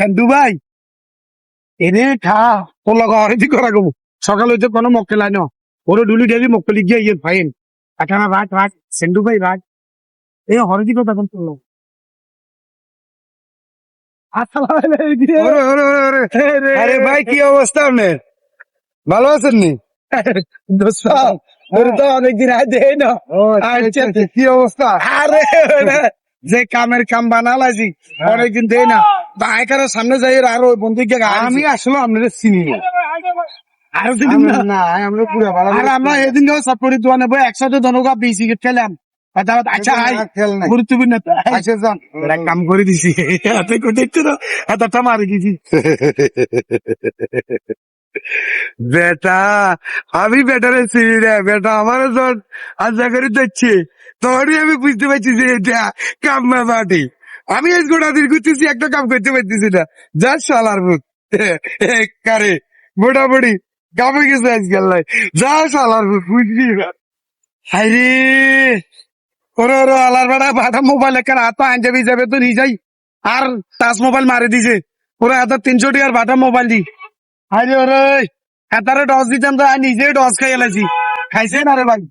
সেন্দু ভাই এনে খা তোর লগা হরেদি করা গো সকাল হইতে কোনো মক্কেলাই ন। ওরে ডুলি ডেলি মক্কেলি গিয়ে ইয়ে ফাইন এখানে রাখ রাখ সেন্দু ভাই রাখ এ হরেদি কথা কোন তোর। আরে ভাই কি অবস্থা আপনার ভালো আছেন নি? তো অনেকদিন আগে দেই না। আচ্ছা, আচ্ছা, কি অবস্থা আরে যে কামের কাম বানালাছি অনেকদিন দেই না। বাইকারের সামনে যাই আর ওই বন্ধু গিয়ে আমি আসলে আপনাদের চিনি না। আরও দিন না। আমরা- পুরো ভালো আর আমরা এদিন সাপোর্ট দোয়া নেব একসাথে ধনুকা বিসি খেলাম। আচ্ছা হাই গুরুত্বপূর্ণ আচ্ছা যান। কাম করে দিছি। হাতে কোটে তো হাতটা মারি দিছি। বেটা আমি বেটারে চিনি না। বেটা আমার যখন আশা করে যাচ্ছে তখনই আমি বুঝতে পারছি যে এটা কাম্মা মাটি আমি আজ গোটা দিন ঘুরতেছি, একটা কাম করতে পারতেছি না। যা শালার মুখ কারে, মোটামুটি কামে গেছে আজকাল নাই যা শালার মুখ বুঝলি হাইরে ওরে ওরে, আলার বেড়া বাটা মোবাইল একটা হাত আনজাবি যাবে তো নিয়ে যাই আর টাচ মোবাইল মারি দিছে। ওরা হাতে তিনশো টাকার বাটা মোবাইল দি। হাইরে ওরে হাতারে ডস দিতাম তো, আর নিজে ডস খাই এলাছি খাইছে না রে ভাই?